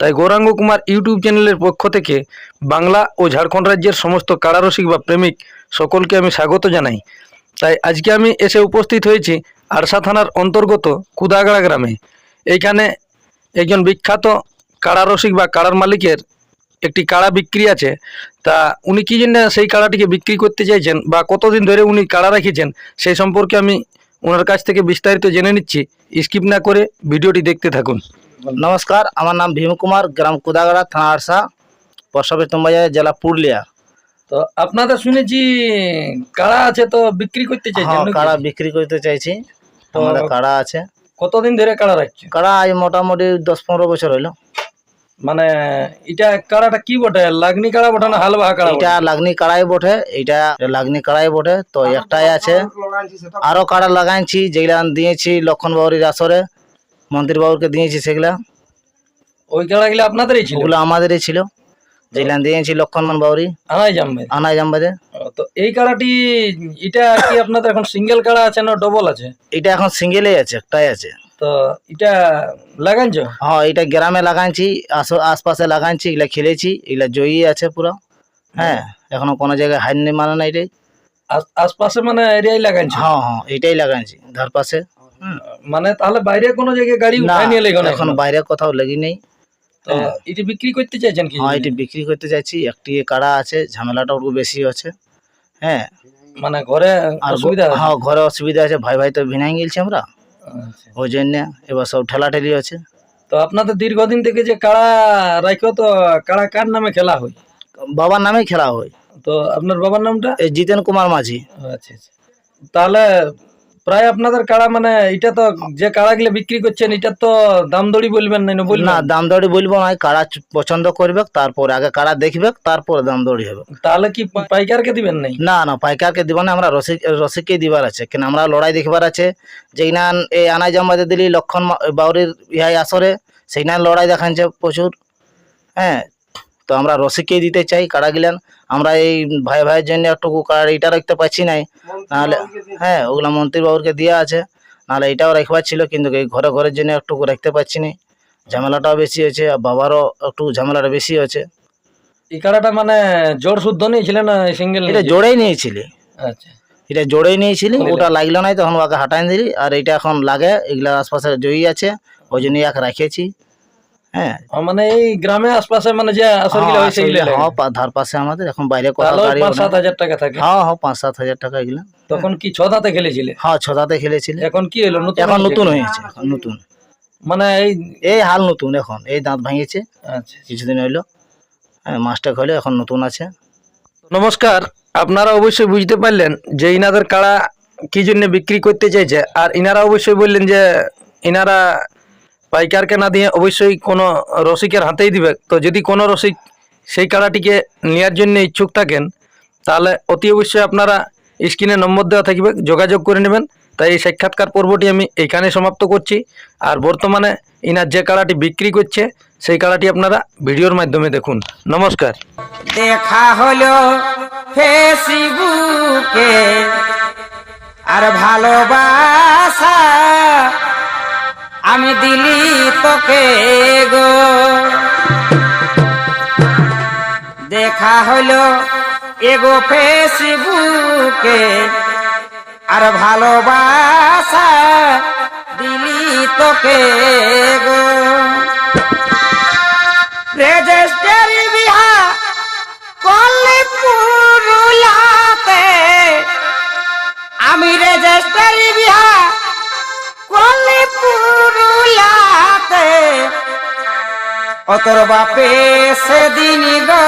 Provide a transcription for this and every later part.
তাই গৌরাঙ্গ কুমার ইউটিউব চ্যানেলের পক্ষ থেকে বাংলা ও ঝাড়খণ্ড রাজ্যের সমস্ত কারারসিক বা প্রেমিক সকলকে আমি স্বাগত জানাই। তাই আজকে আমি এসে উপস্থিত হয়েছি আরসা থানার অন্তর্গত কুদাগড়া গ্রামে। এইখানে একজন বিখ্যাত কারারসিক বা কারার মালিকের একটি কাড়া বিক্রি আছে। তা উনি কী জন্য সেই কাড়াটিকে বিক্রি করতে চাইছেন বা কতদিন ধরে উনি কাড়া রেখেছেন সেই সম্পর্কে আমি ওনার কাছ থেকে বিস্তারিত জেনে নিচ্ছি। স্কিপ না করে ভিডিওটি দেখতে থাকুন। নমস্কার আমার নাম ভীম কুমার গ্রাম কুদাগড়া থানা আরসা পশ্চিম বাজার জেলা পুরুলিয়া। তো আপনাদের শুনেছি কাড়া আছে তো বিক্রি করতে চাইছেন হ্যাঁ কাড়া বিক্রি করতে চাইছি। তো আমাদের কাড়া আছে। কতদিন ধরে কাড়া রাখছে কাড়া আজ মোটামুটি দশ পনেরো বছর হইল। মানে এটা কাড়াটা কি বটে? লাগনি কাড়া বটে না হালবা কাড়া এটা লাগনি কাড়াই বটে এইটা লাগনি কাড়াই বটে। তো একটাই আছে। আরও কাড়া লাগাইছি যেগুলা দিয়েছি লক্ষণ বাবুরির আসরে। মন্ত্রী বাবুকে দিয়েছি সেগুলা। ওই কাড়াগুলো আপনাদেরই ছিল? ওগুলো আমাদেরই ছিল। যেগুলা দিয়েছি লক্ষণমোহন বাবুরি আনাই জামবে। আনাই জামবাদে। তো এই কাড়াটি এটা কি আপনাদের এখন সিঙ্গেল কাড়া আছে না ডবল আছে? এটা এখন সিঙ্গেলেই আছে একটাই আছে। তো এটা লাগাইছ হ্যাঁ এটা গ্রামে লাগাইছি আশপাশে লাগাইছি এগুলা খেলেছি এগুলা জয়ী আছে পুরো। হ্যাঁ এখনও কোনো জায়গায় হার নেই মানে না এটাই আশপাশে মানে এরিয়ায় লাগাইছ হ্যাঁ হ্যাঁ এটাই লাগাইছি ধার পাশে হুম। মানে তাহলে বাইরে কোনো জায়গায় গাড়ি উঠাই নিয়ে লেগে এখন বাইরে কোথাও লেগে নেই। তো এটি বিক্রি করতে চাইছেন কি? হ্যাঁ এটি বিক্রি করতে চাইছি। একটি কাড়া আছে ঝামেলাটা একটু বেশি আছে। হ্যাঁ। মানে ঘরে অসুবিধা? হ্যাঁ ঘরে অসুবিধা আছে ভাই ভাই তো ভিনাই গেছি আমরা। আচ্ছা। ওই জন্য এবার সব ঠেলাঠেলি আছে তো আপনাদের দীর্ঘদিন থেকে যে কাড়া রাখো তো কাড়া কার নামে খেলা হয়? বাবার নামে খেলা হয়। তো আপনার বাবার নামটা? এই জিতেন কুমার মাঝি। আচ্ছা আচ্ছা। তাহলে প্রায় আপনাদের কাড়া মানে এটা তো যে কাড়াগুলো বিক্রি করছেন এটা তো দাম দড়ি বলবেন না না বলবেন? না দাম দড়ি বলব না কাড়া পছন্দ করবে তারপরে আগে কাড়া দেখবে তারপর দাম দড়ি হবে। তাহলে কি পাইকারকে দিবেন নাই না না পাইকারকে দিব না আমরা রসিক রসিককে দিবার আছে কেন আমরা লড়াই দেখবার আছে যেইনা এই আনাই জামাতে দিলি লক্ষণ বাউরির ইহাই আসরে সেইনা লড়াই দেখাচ্ছে প্রচুর। হ্যাঁ তো আমরা রসিককেই দিতে চাই কাড়া গিলান? আমরা এই ভাই ভাইয়ের জন্য একটু কাড়া এটা রাখতে পারছি নাই নাহলে হ্যাঁ ওগুলো মন্ত্রী বাবুরকে দেওয়া আছে। নাহলে এটাও রাখবার ছিল কিন্তু এই ঘরে ঘরের জন্য একটু রাখতে পারছি না। ঝামেলাটাও বেশি হয়েছে আর বাবারও একটু ঝামেলাটা বেশি হয়েছে। এই কাড়াটা মানে জোর শুদ্ধ নিয়েছিলেন না সিঙ্গেল এটা জোরেই নিয়েছিলি। আচ্ছা। এটা জোড়েই নিয়েছিলি ওটা লাগল নাই তখন ওকে হাঁটাই দিলি আর এটা এখন লাগে এগুলা আশপাশে জয়ী আছে ওই জন্যই এক রাখেছি হ্যাঁ। মানে এই গ্রামে আশপাশে মানে যে আসরগুলো হয় সেগুলো ধার পাশে আমাদের এখন বাইরে গাড়ি পাঁচ সাত হাজার টাকা থাকে। হ্যাঁ হ্যাঁ পাঁচ সাত হাজার টাকা এগুলা। তখন কি ছদাতে খেলেছিলে? হ্যাঁ ছদাতে খেলেছিল। এখন কি হলো? নতুন এখন নতুন হয়েছে এখন নতুন। মানে এই এই হাল নতুন এখন এই দাঁত ভাঙিয়েছে। আচ্ছা কিছুদিন হইল হ্যাঁ মাছটা হইল এখন নতুন আছে। নমস্কার আপনারা অবশ্যই বুঝতে পারলেন যে ইনাদের কাড়া কি জন্য বিক্রি করতে চাইছে আর ইনারা অবশ্যই বললেন যে ইনারা পাইকারকে না দিয়ে অবশ্যই কোনো রসিকের হাতেই দিবে। তো যদি কোনো রসিক সেই কাড়াটিকে নেওয়ার জন্য ইচ্ছুক থাকেন, তাহলে অতি অবশ্যই আপনারা স্ক্রিনে নম্বর দেওয়া থাকবে, যোগাযোগ করে নেবেন। তাই এই সাক্ষাৎকার পর্বটি আমি এইখানে সমাপ্ত করছি। আর বর্তমানে ইনার যে কাড়াটি বিক্রি করছে, সেই কাড়াটি আপনারা ভিডিওর মাধ্যমে দেখুন। নমস্কার। দেখা হলো ফেসবুকে, আর ভালোবাসা আমি দিলি তোকে গো। দেখা হলো এগো ফেসবুকে আর ভালোবাসা দিলি তোকে গো। রেজিস্টারি অতর বাপে সেদিন গো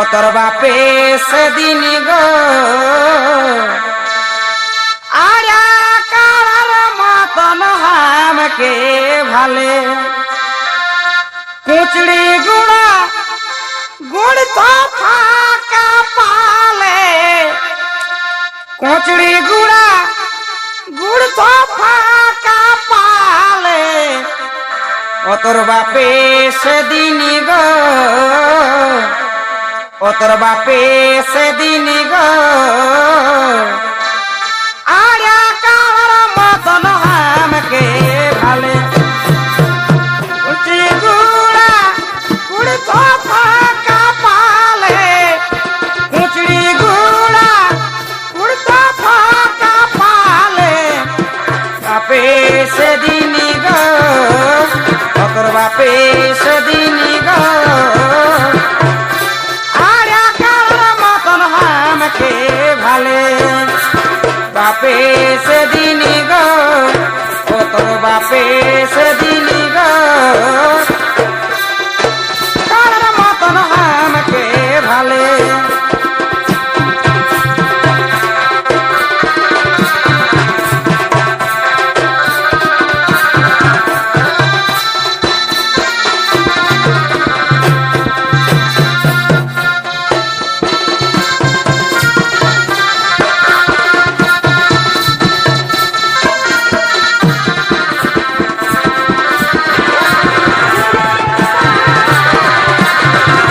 অতর বাপে সেদিন গো। আর কারার মতন হামকে ভালে, কুচড়ি গুড়া তো ফাঁকা পালে। কোচড়ি গুড়া, গুড় তো ফাঁকা পালে। অতর বাপে সেদিন গো অতর বাপে সেদিন গ। আর কার মতন আমাকে ভালে। গুড়া, গুড়